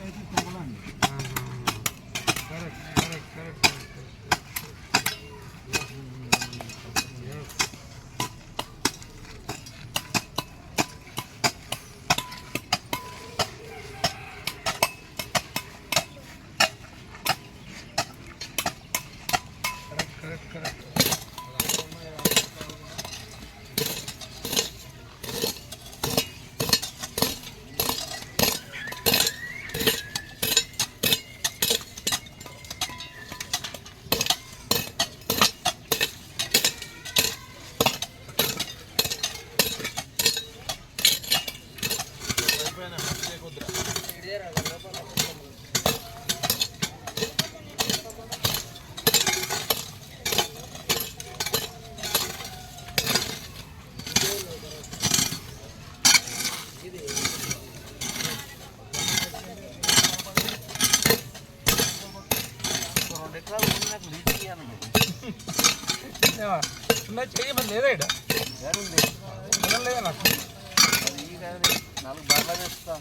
అయితే చెప్పలండి correct correct correct correct correct ఉన్న చెయ్యి మరి లేదా ఇక్కడ పొలం లేదా నాకు నాలుగు బాగా చేస్తా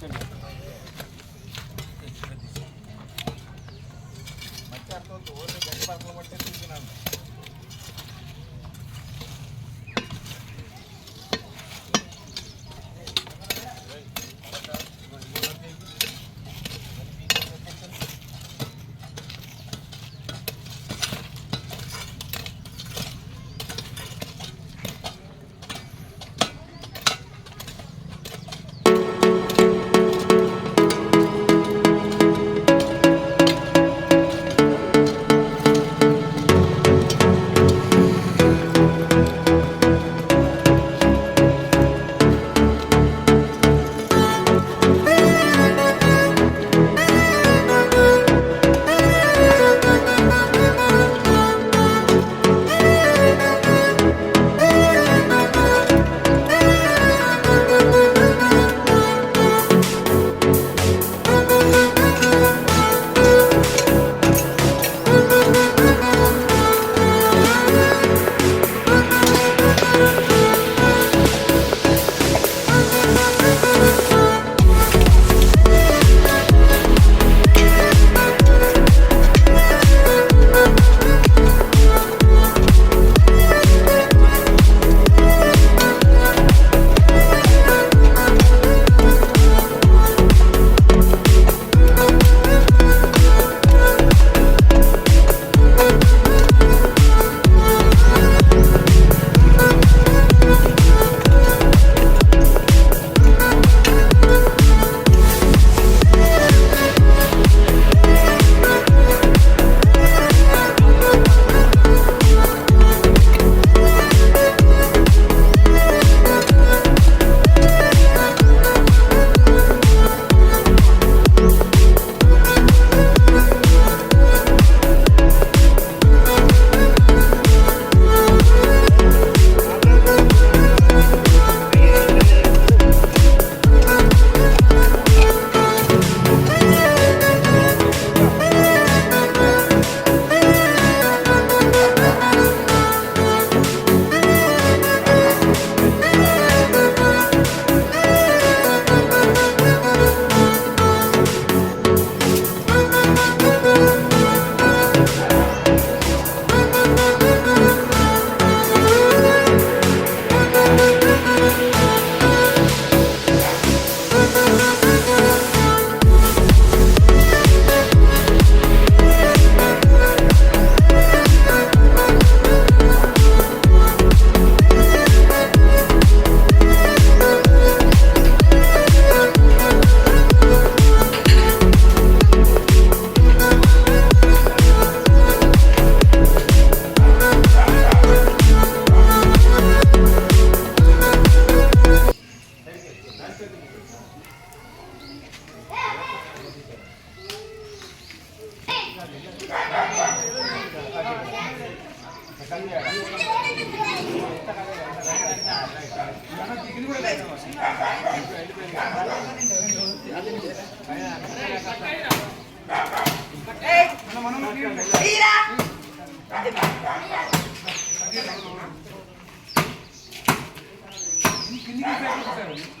这里。అన్ని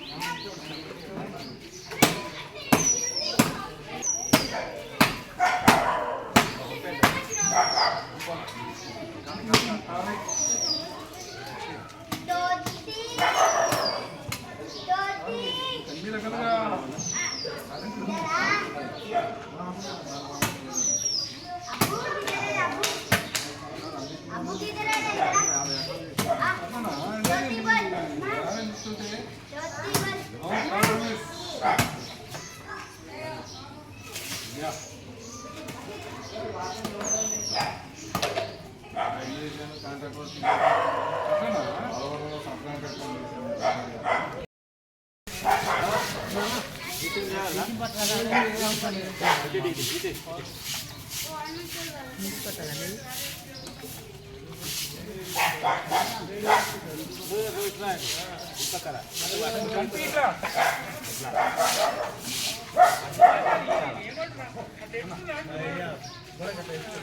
Bora, Catarina.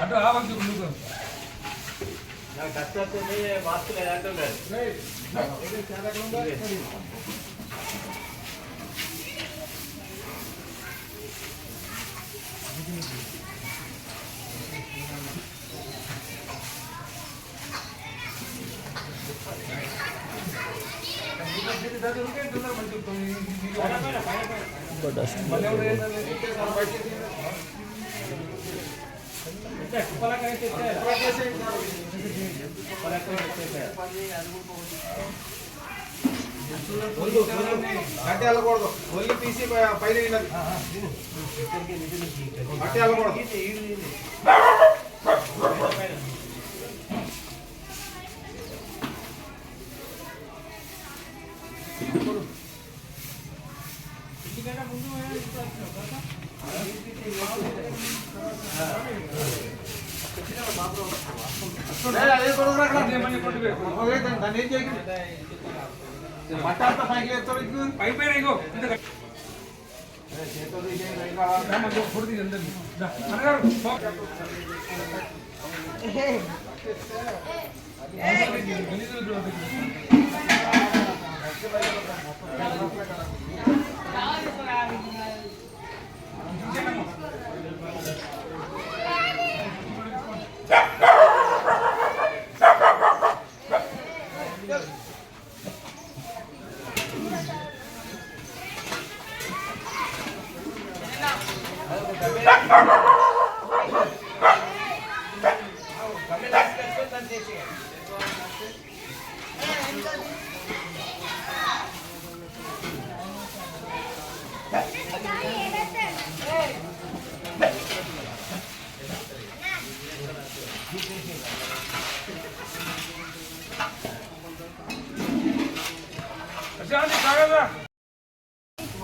అటు ఆవంతి ముందుకు మాస్క్ లేదంటున్నాడు గట్టి వెళ్ళకూడదు ఓన్లీ తీసి పైన వెళ్ళాలి వెళ్ళకూడదు అదే కొడుకు రా. పైకి పైన ఇగో గట్టి.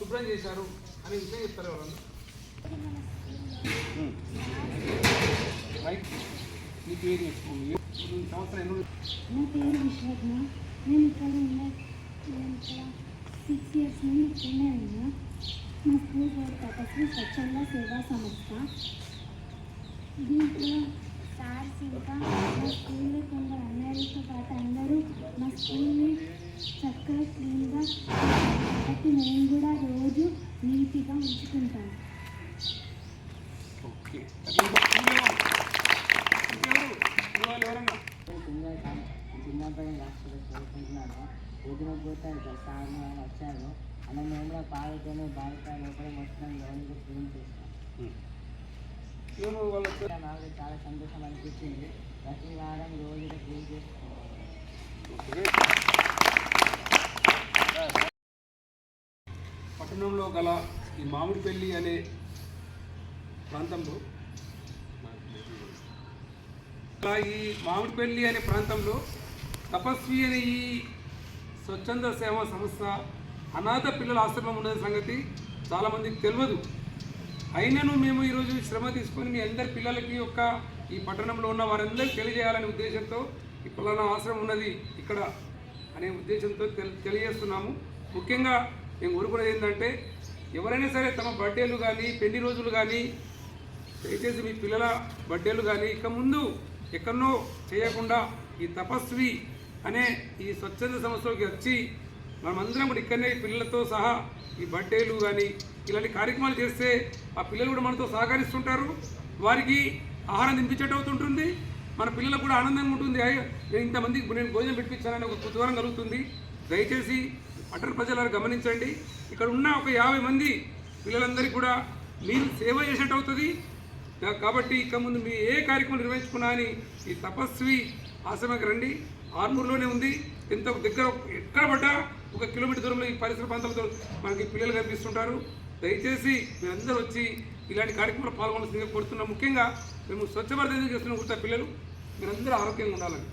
శుభ్రం చేశారు అనే విషయం చెప్తారు ఎవరన్నా. రైట్ నీ పేరు చెప్పుకోండి ఈ సంవత్సరం ఎన్ని నా పేరు విశ్వజ్ఞ. నేను ఇక్కడ ఉన్న నేను ఇక్కడ సిక్స్ ఇయర్స్ నుండి ఇక్కడనే ఉన్నా. మా స్కూల్ పేరు తపస్వి స్వచ్ఛంద సేవా సంస్థ. దీంట్లో సార్స్ ఇంకా మా స్కూల్లో కొందరు అన్నయ్యలతో పాటు అందరూ మా స్కూల్ని చక్కగా క్లీన్గా కాబట్టి మేము కూడా రోజు నీట్గా ఉంచుకుంటాం ఓకే. చిన్నప్పటి హాస్పిటల్ చదువుకుంటున్నాను ఊపిరి పోతే సార్ వచ్చారు అన్న మేము కూడా పాలతోనే బాగా లోపల మొత్తం లోన్కి క్లీన్ చేస్తాం నాకు చాలా సంతోషం అనిపించింది ప్రతి వారం రోజుగా పట్టణంలో గల ఈ మామిడిపల్లి అనే ప్రాంతంలో ఇలా ఈ మామిడిపల్లి అనే ప్రాంతంలో తపస్వి అనే ఈ స్వచ్ఛంద సేవా సంస్థ అనాథ పిల్లల ఆశ్రమం ఉన్న సంగతి చాలామందికి తెలియదు. అయినను మేము ఈరోజు శ్రమ తీసుకొని మీ అందరి పిల్లలకి యొక్క ఈ పట్టణంలో ఉన్న వారందరికీ తెలియజేయాలనే ఉద్దేశంతో ఈ పలానా ఆశ్రమం ఉన్నది ఇక్కడ అనే ఉద్దేశంతో తెలి తెలియజేస్తున్నాము. ముఖ్యంగా మేము కోరుకునేది ఏంటంటే ఎవరైనా సరే తమ బర్త్డేలు కానీ పెళ్ళి రోజులు కానీ దయచేసి మీ పిల్లల బర్త్డేలు కానీ ఇక ముందు ఎక్కడనో చేయకుండా ఈ తపస్వి అనే ఈ స్వచ్ఛంద సంస్థలోకి వచ్చి మనమందరం కూడా ఇక్కడనే పిల్లలతో సహా ఈ బర్త్డేలు కానీ ఇలాంటి కార్యక్రమాలు చేస్తే ఆ పిల్లలు కూడా మనతో సహకరిస్తుంటారు. వారికి ఆహారం తినిపించేట అవుతుంటుంది. మన పిల్లలకు కూడా ఆనందంగా ఉంటుంది. నేను ఇంతమందికి నేను భోజనం పెట్టించానని ఒక కుతూహలం కలుగుతుంది. దయచేసి పట్టణ ప్రజలను గమనించండి. ఇక్కడ ఉన్న ఒక యాభై మంది పిల్లలందరికీ కూడా మీరు సేవ చేసేట అవుతుంది కాబట్టి ఇక ముందు మీ ఏ కార్యక్రమం నిర్వహించుకున్నా అని ఈ తపస్వి ఆశ్రమకి రండి. ఆర్మూర్లోనే ఉంది. ఎంత దగ్గర ఎక్కడ పడ్డా ఒక కిలోమీటర్ దూరంలో ఈ పరిసర ప్రాంతాలతో మనకి పిల్లలు కనిపిస్తుంటారు. దయచేసి మీరందరూ వచ్చి ఇలాంటి కార్యక్రమంలో పాల్గొనాల్సిందిగా కోరుతున్నాం ముఖ్యంగా మేము స్వచ్ఛ భారత్ ఎందుకు చేస్తున్నాం కూడా పిల్లలు మీరందరూ ఆరోగ్యంగా ఉండాలని.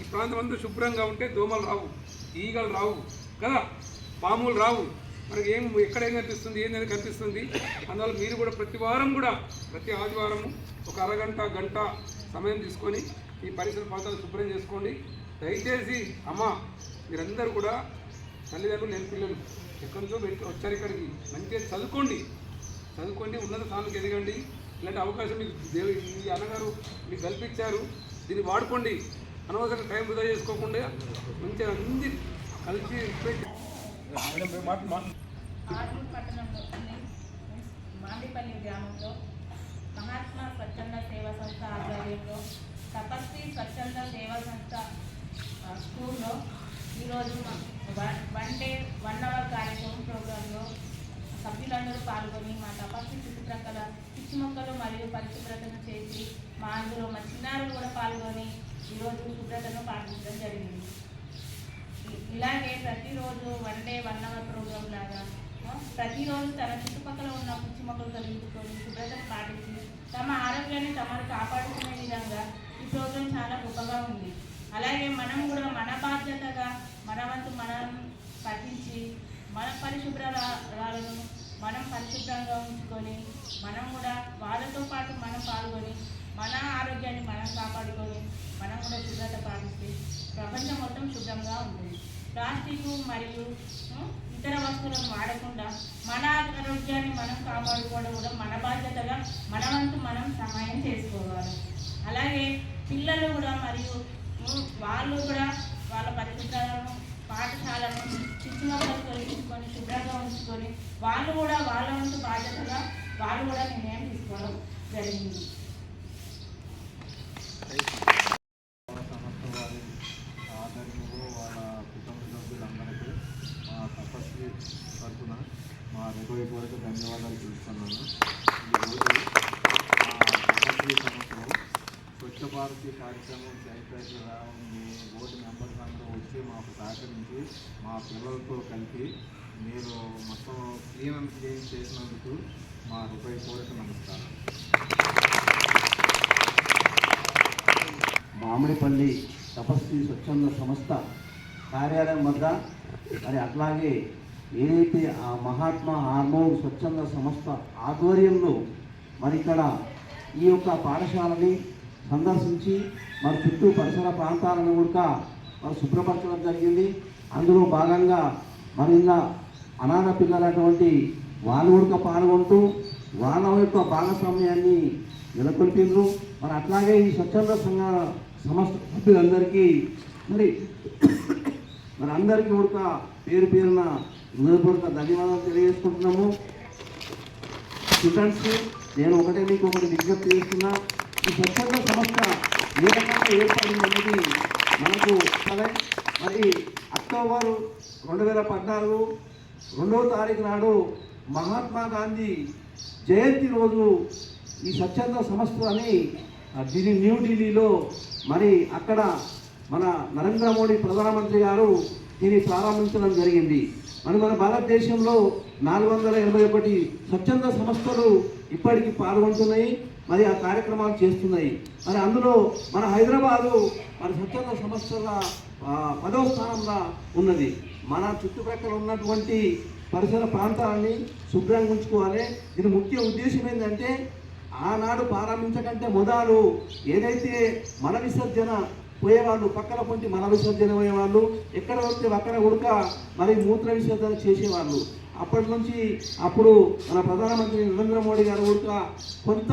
ఈ ప్రాంతం అంతా శుభ్రంగా ఉంటే దోమలు రావు ఈగలు రావు. కదా? పాములు రావు. మనకి ఏం ఎక్కడ ఏం కనిపిస్తుంది ఏం కనిపిస్తుంది? అందువల్ల మీరు కూడా ప్రతి వారం కూడా ప్రతి ఆదివారం ఒక అరగంట గంట సమయం తీసుకొని ఈ పరిసర ప్రాంతాలు శుభ్రం చేసుకోండి. దయచేసి అమ్మ మీరందరూ కూడా తల్లిదండ్రులు లేని పిల్లలు ఎక్కడి నుంచో వెళ్ళి వచ్చారు ఇక్కడికి మంచిగా చదువుకోండి. చదువుకోండి ఉన్నత స్థానానికి ఎదగండి. ఇలాంటి అవకాశం మీకు దేవు ఈ అన్నగారు మీకు కల్పించారు. దీన్ని వాడుకోండి. అనవసరం టైం వృధా చేసుకోకుండా మంచిగా అన్ని కలిసి ఆర్మూర్ పట్టణంలోని మామిడిపల్లి గ్రామంలో మహాత్మా స్వచ్ఛంద సేవా సంస్థ ఆధ్వర్యంలో తపస్వి స్వచ్ఛంద సేవా సంస్థ స్కూల్లో ఈరోజు one one day one hour కార్యక్రమం ప్రోగ్రాంలో సభ్యులందరూ పాల్గొని మా తపస్వి చుట్టుప్రక్కల పిచ్చి మొక్కలు మరియు పరిశుభ్రతను చేసి మా అందులో మా చిన్నారులు కూడా పాల్గొని ఈరోజు శుభ్రతను పాటించడం జరిగింది. ఇలాగే ప్రతిరోజు one day one hour programme లాగా ప్రతిరోజు తన చుట్టుపక్కల ఉన్న పుచ్చి మొక్కలు తొలగించుకొని శుభ్రతను పాటించి తమ ఆరోగ్యాన్ని తమను కాపాడుకునే విధంగా ఈ ప్రోగ్రాం చాలా గొప్పగా ఉంది. అలాగే మనం కూడా మన బాధ్యతగా మన వంతు మనం పఠించి మన పరిశుభ్రాలను మనం పరిశుభ్రంగా ఉంచుకొని మనం కూడా వాళ్ళతో పాటు మనం పాల్గొని మన ఆరోగ్యాన్ని మనం కాపాడుకొని మనం కూడా శుభ్రత పాటిస్తే ప్రపంచం మొత్తం శుభ్రంగా ఉంటుంది. ప్లాస్టిక్ మరియు ఇతర వస్తువులను వాడకుండా మన ఆరోగ్యాన్ని మనం కాపాడుకోవడం కూడా మన బాధ్యతగా మన వంతు మనం సహాయం చేసుకోవాలి. అలాగే పిల్లలు కూడా మరియు వాళ్ళు కూడా వాళ్ళ పరిశుభ్రతను పాఠశాలను చిచ్చుమక్కలు తొలగించుకొని శుభ్రంగా ఉంచుకొని వాళ్ళు కూడా వాళ్ళ వంతు బాధ్యతగా వాళ్ళు కూడా నిర్ణయం తీసుకోవడం జరిగింది సంస్థ వారి ఆధ్వర్యంలో వాళ్ళ కుటుంబ సభ్యులందరికీ మా తపస్వి తరఫున మా హృదయపూర్వక ధన్యవాదాలు తెలుస్తున్నాను ఈరోజు సంవత్సరం స్వచ్ఛ భారతి కార్యక్రమం చైతన్య మీ బోర్డు మెంబర్స్ అందరూ వచ్చి మాకు సహకరించి మా పిల్లలతో కలిపి మీరు మొత్తం క్లీన్ అండ్ క్లీన్ చేసినందుకు మా హృదయపూర్వక నమస్కారం మామిడిపల్లి తపస్వి స్వచ్ఛంద సంస్థ కార్యాలయం వద్ద మరి అట్లాగే ఏదైతే ఆ మహాత్మా హార్మోన్ స్వచ్ఛంద సంస్థ ఆధ్వర్యంలో మరి ఇక్కడ ఈ యొక్క పాఠశాలని సందర్శించి మరి చుట్టూ పరిసర ప్రాంతాలను కూడా మరి శుభ్రపరచడం జరిగింది. అందులో భాగంగా మరి ఇలా అనాథ పిల్లలటువంటి వాళ్ళు కూడా పాల్గొంటూ వాళ్ళ యొక్క భాగస్వామ్యాన్ని నెలకొల్పిండ్రు. మరి అట్లాగే ఈ స్వచ్ఛంద సంఘ సంస్థ సభ్యులందరికీ మరి మరి అందరికీ కూడా పేరు పేరున హృదయపూర్వక ధన్యవాదాలు తెలియజేసుకుంటున్నాము. స్టూడెంట్స్ నేను ఒకటే మీకు ఒకటి విజ్ఞప్తి చేస్తున్నా. ఈ స్వచ్ఛంద సంస్థ ఏ రకంగా ఏర్పడింది అనేది మనకు సరే మరి అక్టోబర్ రెండు వేల పద్నాలుగు రెండవ తారీఖు నాడు మహాత్మా గాంధీ జయంతి రోజు ఈ స్వచ్ఛంద సంస్థ అని దీని ఢిల్లీ న్యూఢిల్లీలో మరి అక్కడ మన నరేంద్ర మోడీ ప్రధానమంత్రి గారు దీన్ని ప్రారంభించడం జరిగింది. మరి మన భారతదేశంలో నాలుగు వందల ఎనభై ఒకటి స్వచ్ఛంద సంస్థలు ఇప్పటికీ పాల్గొంటున్నాయి మరి ఆ కార్యక్రమాలు చేస్తున్నాయి. మరి అందులో మన హైదరాబాదు మన స్వచ్ఛంద సంస్థల పదవ స్థానంలో ఉన్నది. మన చుట్టుప్రక్కల ఉన్నటువంటి పరిసర ప్రాంతాలని శుభ్రంగా ఉంచుకోవాలి దీని ముఖ్య ఉద్దేశం ఏంటంటే ఆనాడు ప్రారంభించకంటే మొదలు ఏదైతే మల విసర్జన పోయేవాళ్ళు పక్కన పొంటి మల విసర్జన పోయేవాళ్ళు ఎక్కడ వస్తే అక్కడ ఉడక మరి మూత్ర విసర్జన చేసేవాళ్ళు. అప్పటి నుంచి అప్పుడు మన ప్రధానమంత్రి నరేంద్ర మోడీ గారు ఉడక కొంత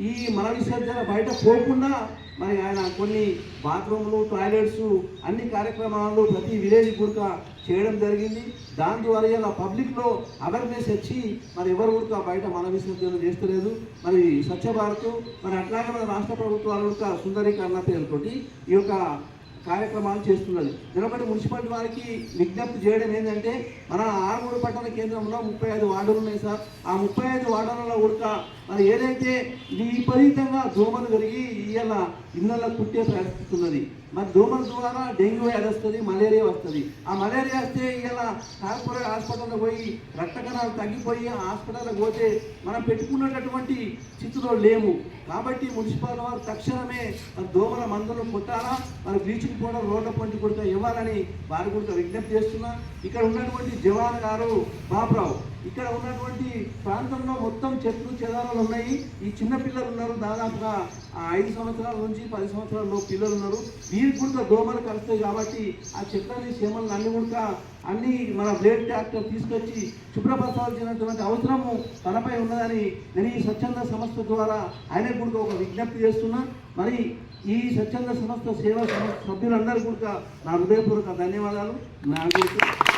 ఈ మల విసర్జన బయట పోకుండా మరి ఆయన కొన్ని బాత్రూమ్లు టాయిలెట్స్ అన్ని కార్యక్రమాలు ప్రతి విలేజ్ గుడక చేయడం జరిగింది. దాని ద్వారా ఇలా పబ్లిక్లో అవేర్నెస్ వచ్చి మరి ఎవరు కూడా బయట మన విసర్జన చేస్తలేదు. మరి స్వచ్ఛ భారత్ మరి అట్లాగే మన రాష్ట్ర ప్రభుత్వాలు కూడా సుందరీకరణ పేరుతోటి ఈ యొక్క కార్యక్రమాలు చేస్తున్నది. నిలబడి మున్సిపాలిటీ వారికి విజ్ఞప్తి చేయడం ఏంటంటే మన ఆరుమూడు పట్టణ కేంద్రంలో ముప్పై ఐదు వార్డులు ఉన్నాయి సార్. ఆ ముప్పై ఐదు వార్డులలో కూడా మరి ఏదైతే విపరీతంగా దోమలు పెరిగి ఇవాళ ఇళ్ళల్లో కుట్టే పరిస్థితి ఉన్నది. మరి దోమల ద్వారా డెంగ్యూ వ్యాధి వస్తుంది మలేరియా వస్తుంది. ఆ మలేరియా వస్తే ఇవాళ కార్పొరేట్ హాస్పిటల్లో పోయి రక్త కణాలు తగ్గిపోయి హాస్పిటల్లో పోతే మనం పెట్టుకున్నటువంటి స్థితిలో లేము. కాబట్టి మున్సిపాలిటీ వారు తక్షణమే దోమల మందులు కొట్టాలా మరి బ్లీచింగ్ పౌడర్ రోడ్ల పంటి కొడుతా ఇవ్వాలని వారు కూడా విజ్ఞప్తి చేస్తున్నా. ఇక్కడ ఉన్నటువంటి జవాన్ గారు బాబురావు ఇక్కడ ఉన్నటువంటి ప్రాంతంలో మొత్తం చెట్లు చెదారాలు ఉన్నాయి ఈ చిన్న పిల్లలు ఉన్నారు దాదాపుగా ఐదు సంవత్సరాల నుంచి పది సంవత్సరాల పిల్లలు ఉన్నారు వీరికి కూడా దోమలు కలుస్తాయి కాబట్టి ఆ చెట్లని సీమలను అన్ని కూడా అన్ని మన బ్లేడ్ ట్రాక్టర్ తీసుకొచ్చి శుభ్రపరచాల్సినటువంటి అవసరము తనపై ఉన్నదని నేను ఈ స్వచ్ఛంద సంస్థ ద్వారా ఆయన కూడా ఒక విజ్ఞప్తి చేస్తున్నా. మరి ఈ స్వచ్ఛంద సంస్థ సేవా సంస్థ సభ్యులందరూ కూడా నా హృదయపూర్వక ధన్యవాదాలు. నా గురించి